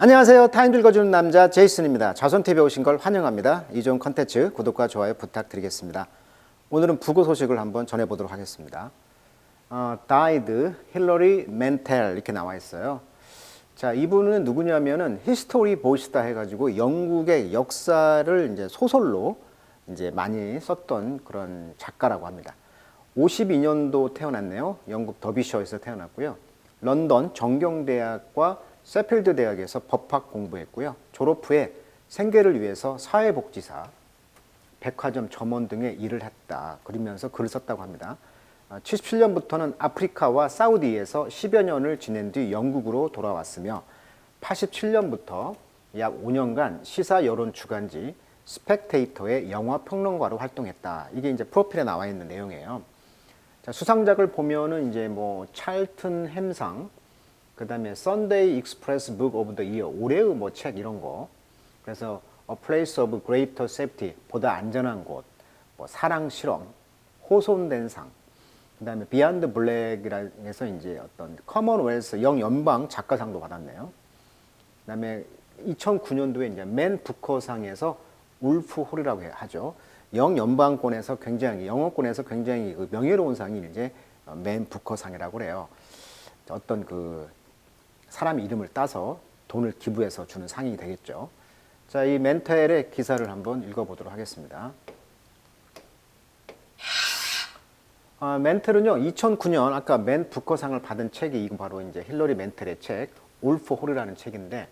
안녕하세요. 타임 읽어주는 남자 제이슨입니다. 자손TV에 오신 걸 환영합니다. 이 좋은 컨텐츠 구독과 좋아요 부탁드리겠습니다. 오늘은 부고 소식을 한번 전해보도록 하겠습니다. 어, died Hillary Mantel 이렇게 나와 있어요. 자, 이분은 누구냐면은 히스토리 보이스다 해가지고 영국의 역사를 이제 소설로 이제 많이 썼던 그런 작가라고 합니다. 52년도 태어났네요. 영국 더비셔에서 태어났고요. 런던 정경대학과 세필드 대학에서 법학 공부했고요. 졸업 후에 생계를 위해서 사회복지사, 백화점 점원 등의 일을 했다. 그러면서 글을 썼다고 합니다. 77년부터는 아프리카와 사우디에서 10여 년을 지낸 뒤 영국으로 돌아왔으며 87년부터 약 5년간 시사 여론 주간지 스펙테이터의 영화 평론가로 활동했다. 이게 이제 프로필에 나와 있는 내용이에요. 자, 수상작을 보면은 이제 뭐 찰튼 햄상, 그 다음에 썬데이 익스프레스 북 오브 더 이어 올해의 뭐 책 이런 거. 그래서 A Place of Greater Safety 보다 안전한 곳, 뭐 사랑 실험, 호손된 상. 그 다음에 비안드 블랙이라 해서 이제 어떤 커먼웰스 영연방 작가상도 받았네요. 그 다음에 2009년도에 이제 맨 부커상에서 울프 홀이라고 하죠. 영연방권에서 굉장히 영어권에서 굉장히 그 명예로운 상이 이제 맨 부커상이라고 그래요. 어떤 그 사람 이름을 따서 돈을 기부해서 주는 상이 되겠죠. 자, 이 멘텔의 기사를 한번 읽어보도록 하겠습니다. 아, 멘텔은요, 2009년 아까 맨 부커상을 받은 책이 이거 바로 이제 힐러리 멘텔의 책, 울프 홀이라는 책인데,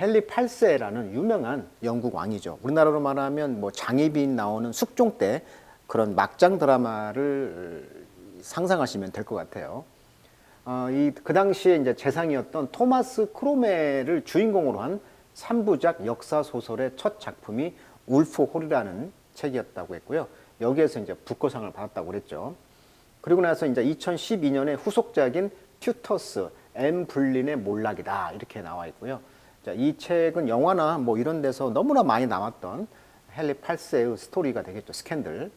헨리 8세라는 유명한 영국 왕이죠. 우리나라로 말하면 뭐 장희빈 나오는 숙종 때 그런 막장 드라마를 상상하시면 될 것 같아요. 어, 이, 그 당시에 이제 재상이었던 토마스 크로메를 주인공으로 한 3부작 역사 소설의 첫 작품이 울프 홀이라는 책이었다고 했고요. 여기에서 이제 북거상을 받았다고 그랬죠. 그리고 나서 이제 2012년에 후속작인 튜터스 엠 블린의 몰락이다 이렇게 나와 있고요. 자, 이 책은 영화나 뭐 이런 데서 너무나 많이 나왔던 헨리 8세의 스토리가 되겠죠. 스캔들.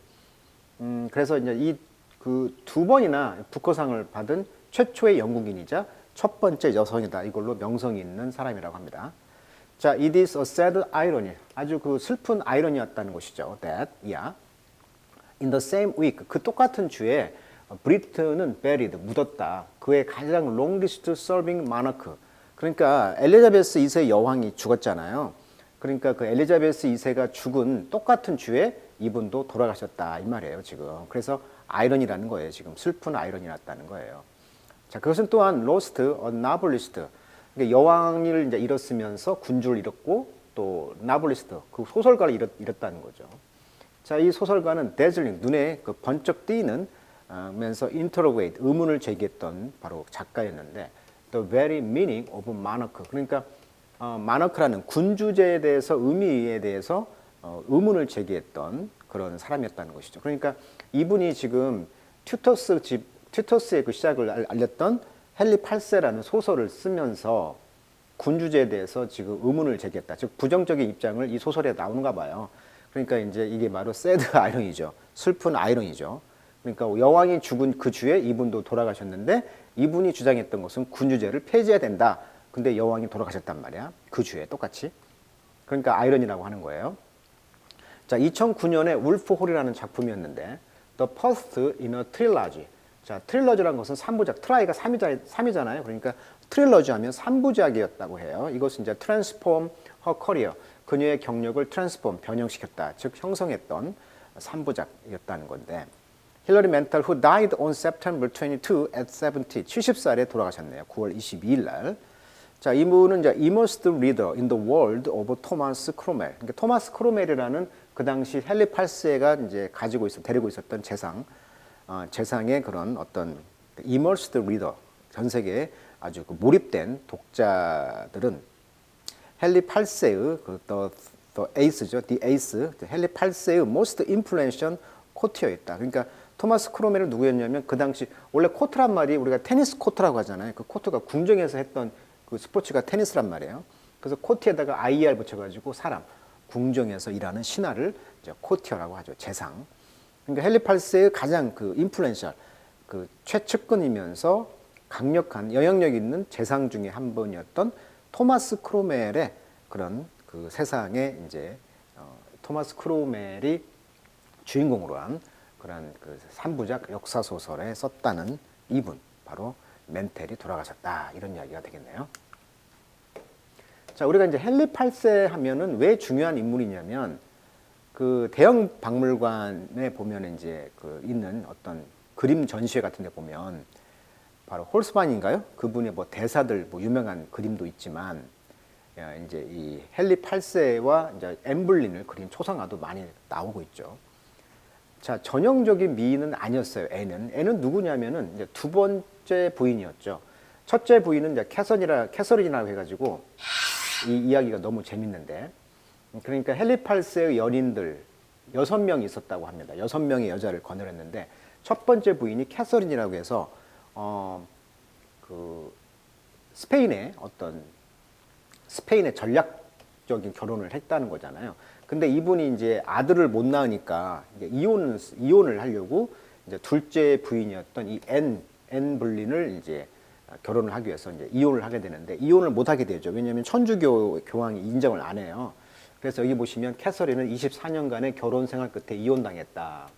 음, 그래서 이제 이 그 두 번이나 부커상을 받은 최초의 영국인이자 첫 번째 여성이다. 이걸로 명성이 있는 사람이라고 합니다. 자, it is a sad irony. 아주 그 슬픈 아이러니였다는 것이죠. That, yeah. In the same week, 그 똑같은 주에 브리트는 buried, 묻었다. 그의 가장 longest serving monarch. 그러니까 엘리자베스 2세 여왕이 죽었잖아요. 그러니까 그 엘리자베스 2세가 죽은 똑같은 주에 이분도 돌아가셨다 이 말이에요 지금. 그래서 아이러니라는 거예요 지금 슬픈 아이러니였다는 거예요. 자 그것은 또한 로스트, 어 나블리스트. 그러니까 여왕을 이제 잃었으면서 군주를 잃었고 또 나블리스트 그 소설가를 잃었, 잃었다는 거죠. 자 이 소설가는 데즐링 눈에 그 번쩍 띄는 어, 면서 인터로게이트 의문을 제기했던 바로 작가였는데 the very meaning of monarch. 그러니까 어, 마너크라는 군주제에 대해서 의미에 대해서 어, 의문을 제기했던 그런 사람이었다는 것이죠. 그러니까 이분이 지금 튜터스 집 튜터스의 그 시작을 알렸던 헨리 8세라는 소설을 쓰면서 군주제에 대해서 지금 의문을 제기했다. 즉 부정적인 입장을 이 소설에 나오는가 봐요. 그러니까 이제 이게 바로 새드 아이러니죠. 슬픈 아이러니죠. 그러니까 여왕이 죽은 그 주에 이분도 돌아가셨는데 이분이 주장했던 것은 군주제를 폐지해야 된다. 근데 여왕이 돌아가셨단 말이야. 그 주에 똑같이. 그러니까 아이러니라고 하는 거예요. 자, 2009년에 울프 홀이라는 작품이었는데 The First in a Trilogy. 자, 트릴러지라는 것은 3부작, 트라이가 3이자, 3이잖아요. 그러니까 트릴러지 하면 3부작이었다고 해요. 이것은 이제 Transform Her Career. 그녀의 경력을 트랜스폼, 변형시켰다. 즉 형성했던 3부작이었다는 건데 힐러리 멘탈 who died on September 22 at 70. 70살에 돌아가셨네요. 9월 22일 날. 자, 이분은 이제 immersed reader in the world of Thomas Cromwell. 그러니까 토마스 크로멜이라는 그 당시 헨리 8세가 이제 가지고 있어 데리고 있었던 재상, 어, 재상의 그런 어떤 immersed reader 전 세계에 아주 그 몰입된 독자들은 헨리 8세의 그 the, the ace죠, the ace, 헨리 8세의 most influential 코트였다. 그러니까 토마스 크로멜은 누구였냐면 그 당시 원래 코트란 말이 우리가 테니스 코트라고 하잖아요. 그 코트가 궁정에서 했던 그 스포츠가 테니스란 말이에요. 그래서 코트에다가 IR 붙여가지고 사람 궁정에서 일하는 신하를 코티어라고 하죠. 재상. 그러니까 헨리 8세의 가장 그 인플루엔셜 그 최측근이면서 강력한 영향력 있는 재상 중에 한 분이었던 토마스 크로멜의 그런 그 세상에 이제 어, 토마스 크로멜이 주인공으로 한 그런 그 3부작 역사 소설에 썼다는 이분 바로 멘텔이 돌아가셨다 이런 이야기가 되겠네요. 자, 우리가 이제 헨리 8세 하면은 왜 중요한 인물이냐면 그 대형 박물관에 보면 이제 그 있는 어떤 그림 전시회 같은 데 보면 바로 홀스반인가요? 그분의 뭐 대사들 뭐 유명한 그림도 있지만 야, 이제 이 헨리 8세와 이제 엠블린을 그린 초상화도 많이 나오고 있죠. 자, 전형적인 미인은 아니었어요. 애는 애는 누구냐면은 이제 두 번째 부인이었죠. 첫째 부인은 이제 캐서리라 캐서린이라고 해가지고 이 이야기가 너무 재밌는데 그러니까 8세의 연인들 여섯 명 있었다고 합니다. 여섯 명의 여자를 거느렸는데 첫 번째 부인이 캐서린이라고 해서 어 그 스페인의 어떤 스페인의 전략적인 결혼을 했다는 거잖아요. 근데 이분이 이제 아들을 못 낳으니까 이제 이혼 이혼을 하려고 이제 둘째 부인이었던 이 앤 앤 블린을 이제 결혼을 하기 위해서 이제 이혼을 하게 되는데 이혼을 못 하게 되죠. 왜냐하면 천주교 교황이 인정을 안 해요. 그래서 여기 보시면 캐서린은 24년간의 결혼 생활 끝에 이혼당했다.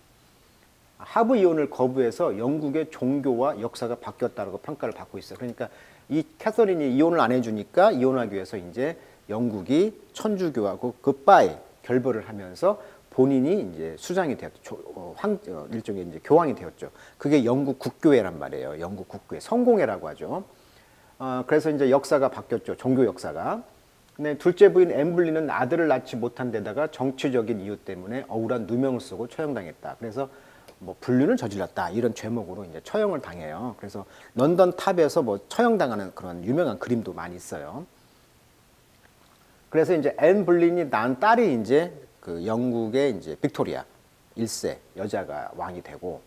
하부 이혼을 거부해서 영국의 종교와 역사가 바뀌었다고 평가를 받고 있어요. 그러니까 이 캐서린이 이혼을 안 해주니까 이혼하기 위해서 이제 영국이 천주교하고 굿바이 결별을 하면서 본인이 이제 수장이 되었죠. 어, 황, 어, 일종의 이제 교황이 되었죠. 그게 영국 국교회란 말이에요. 영국 국교회. 성공회라고 하죠. 어, 그래서 이제 역사가 바뀌었죠. 종교 역사가. 근데 둘째 부인 엠블리는 아들을 낳지 못한 데다가 정치적인 이유 때문에 억울한 누명을 쓰고 처형당했다. 그래서 뭐 불륜을 저질렀다 이런 죄목으로 이제 처형을 당해요. 그래서 런던 탑에서 뭐 처형당하는 그런 유명한 그림도 많이 있어요. 그래서 이제 앤 블린이 낳은 딸이 이제 그 영국의 이제 빅토리아 1세 여자가 왕이 되고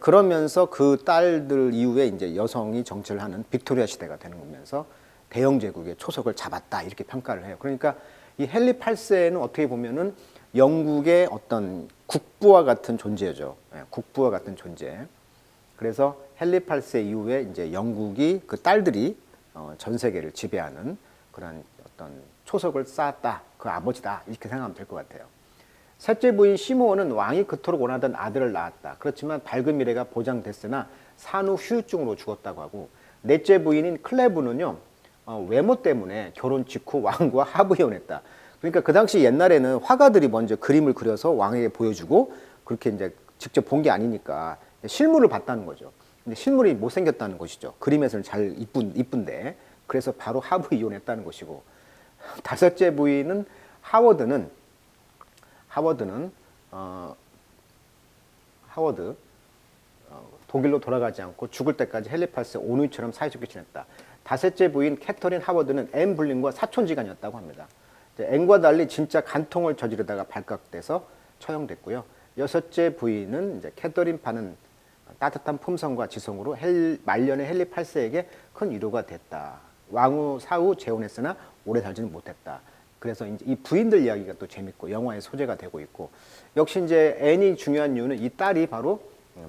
그러면서 그 딸들 이후에 이제 여성이 정치를 하는 빅토리아 시대가 되는 거면서 대영 제국의 초석을 잡았다 이렇게 평가를 해요. 그러니까 이 헨리 8세는 어떻게 보면은 영국의 어떤 국부와 같은 존재죠. 예, 국부와 같은 존재. 그래서 헨리 8세 이후에 이제 영국이 그 딸들이 어, 전 세계를 지배하는 그런 어떤 초석을 쌓았다. 그 아버지다. 이렇게 생각하면 될 것 같아요. 셋째 부인 시모어는 왕이 그토록 원하던 아들을 낳았다. 그렇지만 밝은 미래가 보장됐으나 산후 후유증으로 죽었다고 하고 넷째 부인인 클레브는요 어, 외모 때문에 결혼 직후 왕과 하부이혼했다. 그러니까 그 당시 옛날에는 화가들이 먼저 그림을 그려서 왕에게 보여주고 그렇게 이제 직접 본 게 아니니까 실물을 봤다는 거죠. 근데 실물이 못생겼다는 것이죠. 그림에서는 잘 이쁜 이쁜데 그래서 바로 하부 이혼했다는 것이고 다섯째 부인은 하워드는 하워드는 어, 하워드 어, 독일로 돌아가지 않고 죽을 때까지 헬리파스 오누이처럼 사이좋게 지냈다. 다섯째 부인 캐터린 하워드는 앤 블린과 사촌지간이었다고 합니다. 앤과 달리 진짜 간통을 저지르다가 발각돼서 처형됐고요. 여섯째 부인은 이제 캐터린 파는 따뜻한 품성과 지성으로 헬, 말년의 헨리 8세에게 큰 위로가 됐다. 왕후 사후 재혼했으나 오래 살지는 못했다. 그래서 이제 이 부인들 이야기가 또 재밌고 영화의 소재가 되고 있고 역시 이제 앤이 중요한 이유는 이 딸이 바로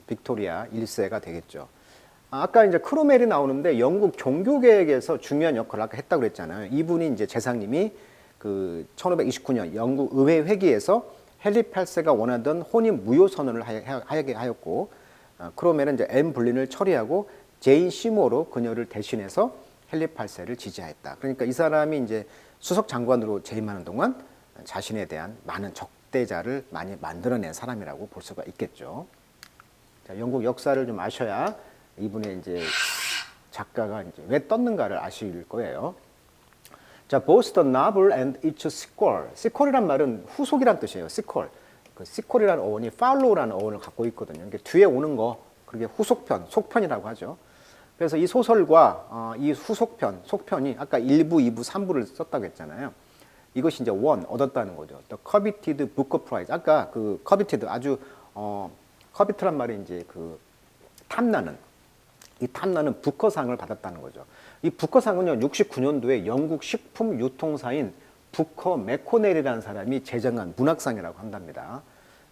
빅토리아 1세가 되겠죠. 아까 이제 크로멜이 나오는데 영국 종교계획에서 중요한 역할을 아까 했다고 그랬잖아요. 이분이 이제 재상님이 그 1529년 영국 의회 회기에서 헨리 8세가 원하던 혼인 무효 선언을 하게 하였고 어, 크로멜은 이제 앤 블린을 처리하고 제인 시모로 그녀를 대신해서 헨리 8세를 지지하였다. 그러니까 이 사람이 이제 수석 장관으로 재임하는 동안 자신에 대한 많은 적대자를 많이 만들어낸 사람이라고 볼 수가 있겠죠. 자, 영국 역사를 좀 아셔야 이분의 이제 작가가 이제 왜 떴는가를 아실 거예요. 자, both the novel and its sequel. sequel이란 말은 후속이란 뜻이에요. sequel. 그 sequel이라는 어원이 follow라는 어원을 갖고 있거든요. 이게 뒤에 오는 거, 그게 후속편, 속편이라고 하죠. 그래서 이 소설과 어, 이 후속편, 속편이 아까 1부, 2부, 3부를 썼다고 했잖아요. 이것이 이제 원, 얻었다는 거죠. The coveted book prize. 아까 그 coveted 아주 어, covet란 말이 이제 그 탐나는 이 탐나는 부커상을 받았다는 거죠. 이 부커상은요, 69년도에 영국 식품 유통사인 부커 맥코넬이라는 사람이 제정한 문학상이라고 한답니다.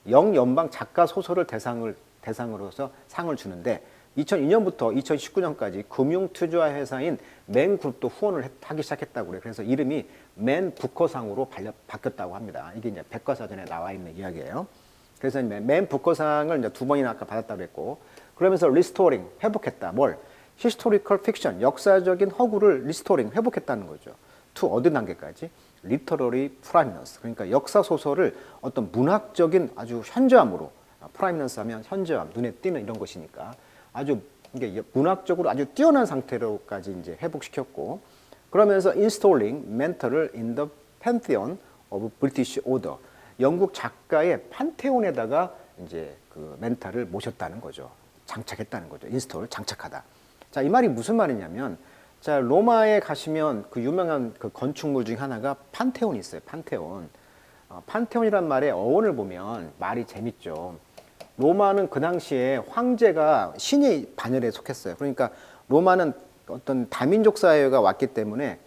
영연방 작가 소설을 대상을 대상으로서 상을 주는데 2002년부터 2019년까지 금융 투자 회사인 맨그룹도 후원을 했- 하기 시작했다고 그래요. 그래서 이름이 맨 부커상으로 바뀌었다고 합니다. 이게 이제 백과사전에 나와 있는 이야기예요. 그래서 맨 부커상을 이제 두 번이나 아까 받았다고 했고 그러면서 리스토링 회복했다. 뭘? 히스토리컬 픽션 역사적인 허구를 리스토링 회복했다는 거죠. 투 어느 단계까지? 리터러리 프라이너스 그러니까 역사 소설을 어떤 문학적인 아주 현저함으로 프라이너스 하면 현저함 눈에 띄는 이런 것이니까 아주 문학적으로 아주 뛰어난 상태로까지 이제 회복시켰고 그러면서 installing mentor을 in the pantheon of British order 영국 작가의 판테온에다가 이제 그 멘탈을 모셨다는 거죠. 장착했다는 거죠. 인스톨 장착하다. 자, 이 말이 무슨 말이냐면 자, 로마에 가시면 그 유명한 그 건축물 중 하나가 판테온이 있어요. 판테온. 어, 판테온이란 말의 어원을 보면 말이 재밌죠. 로마는 그 당시에 황제가 신의 반열에 속했어요. 그러니까 로마는 어떤 다민족 사회가 왔기 때문에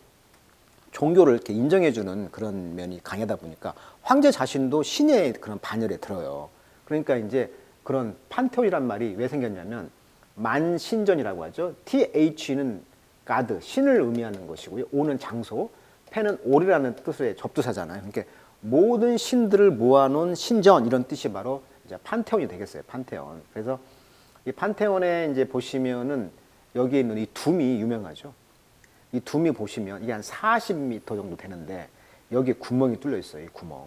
종교를 이렇게 인정해주는 그런 면이 강하다 보니까 황제 자신도 신의 그런 반열에 들어요. 그러니까 이제 그런 판테온이란 말이 왜 생겼냐면 만신전이라고 하죠. TH는 가드, 신을 의미하는 것이고요. 오는 장소, 펜은 올이라는 뜻의 접두사잖아요. 그러니까 모든 신들을 모아놓은 신전 이런 뜻이 바로 이제 판테온이 되겠어요. 판테온. 그래서 이 판테온에 이제 보시면은 여기 있는 이 둠이 유명하죠. 이 둠이 보시면 이게 한 40m 정도 되는데 여기 구멍이 뚫려 있어요. 이 구멍.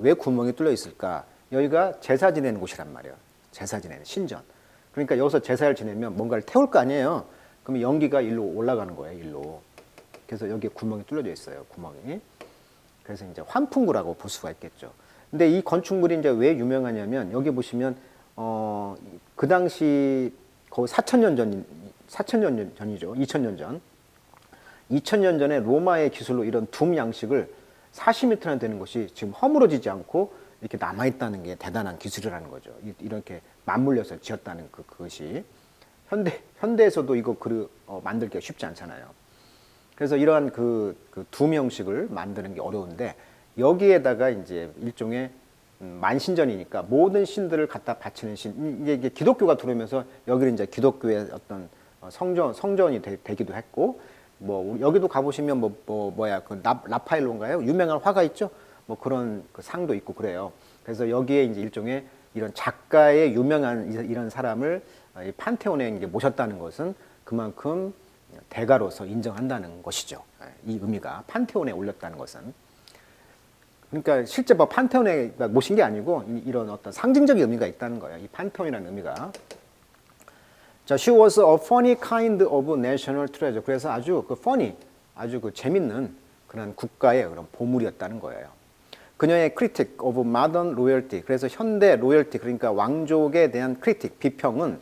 왜 구멍이 뚫려 있을까? 여기가 제사 지내는 곳이란 말이에요. 제사 지내는 신전. 그러니까 여기서 제사를 지내면 뭔가를 태울 거 아니에요. 그러면 연기가 일로 올라가는 거예요. 일로. 그래서 여기에 구멍이 뚫려져 있어요. 구멍이. 그래서 이제 환풍구라고 볼 수가 있겠죠. 근데 이 건축물이 이제 왜 유명하냐면 여기 보시면 어 그 당시 거의 4천년 전 4천년 전이죠. 2천년 전. 2000년 전에 로마의 기술로 이런 둠 양식을 40m나 되는 것이 지금 허물어지지 않고 이렇게 남아 있다는 게 대단한 기술이라는 거죠. 이- 이렇게 맞물려서 지었다는 그, 그것이. 현대, 현대에서도 이거 그, 어, 만들기가 쉽지 않잖아요. 그래서 이러한 그, 그 둠 형식을 만드는 게 어려운데 여기에다가 이제 일종의 음, 만신전이니까 모든 신들을 갖다 바치는 신. 이게, 기독교가 들어오면서 여기는 이제 기독교의 어떤 어, 성전 성전이 되, 기도 했고 뭐 여기도 가보시면 뭐, 뭐 뭐야 그 라, 라파엘로인가요? 유명한 화가 있죠? 뭐 그런 그 상도 있고 그래요. 그래서 여기에 이제 일종의 이런 작가의 유명한 이- 이런 사람을 어, 이 판테온에 이제 모셨다는 것은 그만큼 대가로서 인정한다는 것이죠. 예, 이 의미가 판테온에 올렸다는 것은 그러니까 실제 뭐 판테온에 모신 게 아니고 이- 이런 어떤 상징적인 의미가 있다는 거예요. 이 판테온이라는 의미가. 자, she was a funny kind of national treasure. 그래서 아주 그 funny, 아주 그 재밌는 그런 국가의 그런 보물이었다는 거예요. 그녀의 critic of modern royalty. 그래서 현대 로열티 그러니까 왕족에 대한 critic 비평은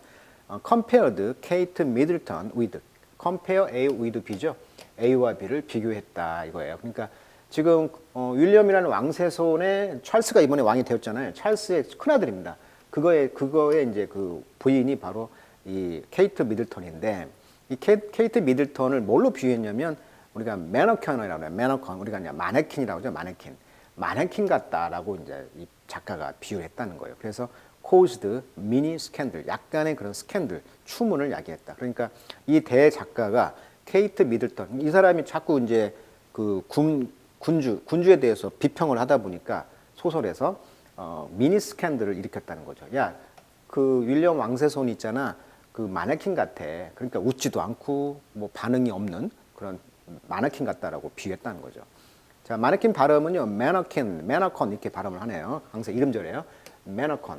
어, compared Kate Middleton with compare A with B죠. A와 B를 비교했다 이거예요. 그러니까 지금 어, 윌리엄이라는 왕세손의 찰스가 이번에 왕이 되었잖아요. 찰스의 큰아들입니다. 그거에 그거에 이제 그 부인이 바로 이 케이트 미들턴인데 이 케, 케이트 미들턴을 뭘로 비유했냐면 우리가 매너컨이라고 해요. 매너컨 우리가 그냥 마네킹이라고 하죠. 마네킹. 마네킹 같다라고 이제 이 작가가 비유했다는 거예요. 그래서 caused mini scandal, 약간의 그런 스캔들, 추문을 야기했다. 그러니까 이 대작가가 케이트 미들턴, 이 사람이 자꾸 이제 그 군, 군주, 군주에 대해서 비평을 하다 보니까 소설에서 어, 미니 스캔들을 일으켰다는 거죠. 야, 그 윌리엄 왕세손 있잖아. 그 마네킹 같아. 그러니까 웃지도 않고 뭐 반응이 없는 그런 마네킹 같다라고 비유했다는 거죠. 자, 마네킹 발음은요, 매너킨, 매너컨 이렇게 발음을 하네요. 항상 이름절이에요. 매너컨.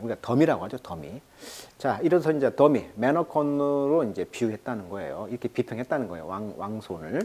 우리가 덤이라고 하죠, 덤이. 자, 이래서 이제 덤이, 매너컨으로 이제 비유했다는 거예요. 이렇게 비평했다는 거예요, 왕, 왕손을.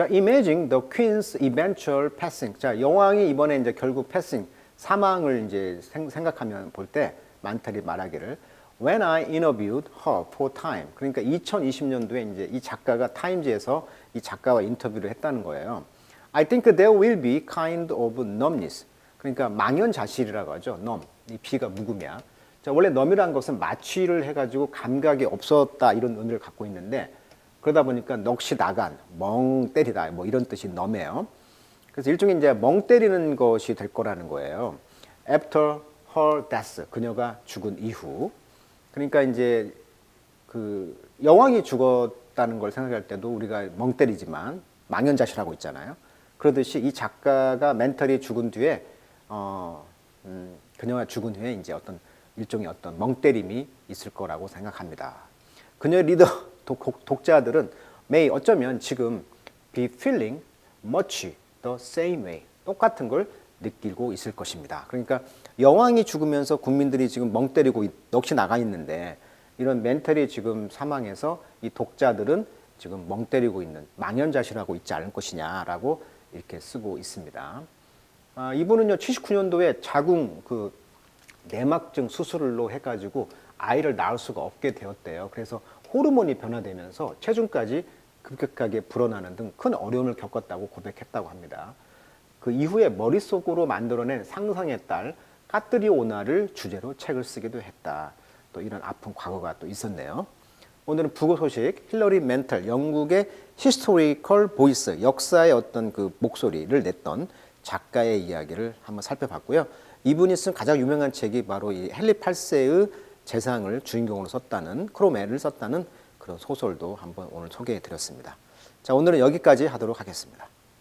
자, imagine the queen's eventual passing. 자, 여왕이 이번에 이제 결국 passing, 사망을 이제 생, 생각하면 볼 때 만탈이 말하기를 When I interviewed her for Time. 그러니까 2020년도에 이제 이 작가가 타임즈에서 이 작가와 인터뷰를 했다는 거예요. I think there will be kind of numbness. 그러니까 망연자실이라고 하죠. numb. 이 비가 묵음이야. 자, 원래 numb이라는 것은 마취를 해가지고 감각이 없었다 이런 의미를 갖고 있는데 그러다 보니까 넋이 나간, 멍 때리다 뭐 이런 뜻이 numb이에요. 그래서 일종의 이제 멍 때리는 것이 될 거라는 거예요. After her death 그녀가 죽은 이후 그러니까 이제 그 여왕이 죽었다는 걸 생각할 때도 우리가 멍 때리지만 망연자실하고 있잖아요. 그러듯이 이 작가가 멘털이 죽은 뒤에 어 음, 그녀가 죽은 후에 이제 어떤 일종의 어떤 멍 때림이 있을 거라고 생각합니다. 그녀의 리더 독, 독자들은 may 어쩌면 지금 be feeling much the same way 똑같은 걸 느끼고 있을 것입니다. 그러니까 여왕이 죽으면서 국민들이 지금 멍 때리고 있- 넋이 나가 있는데 이런 멘탈이 지금 사망해서 이 독자들은 지금 멍 때리고 있는 망연자실하고 있지 않을 것이냐라고 이렇게 쓰고 있습니다. 아, 이분은요 79년도에 자궁 그 내막증 수술로 해가지고 아이를 낳을 수가 없게 되었대요. 그래서 호르몬이 변화되면서 체중까지 급격하게 불어나는 등 큰 어려움을 겪었다고 고백했다고 합니다. 그 이후에 머릿속으로 만들어낸 상상의 딸 까뜨리오나를 주제로 책을 쓰기도 했다. 또 이런 아픈 과거가 또 있었네요. 오늘은 부고 소식 힐러리 멘털 영국의 히스토리컬 보이스 역사의 어떤 그 목소리를 냈던 작가의 이야기를 한번 살펴봤고요. 이분이 쓴 가장 유명한 책이 바로 이 헨리 8세의 재상을 주인공으로 썼다는 크로멜을 썼다는 그런 소설도 한번 오늘 소개해 드렸습니다. 자, 오늘은 여기까지 하도록 하겠습니다.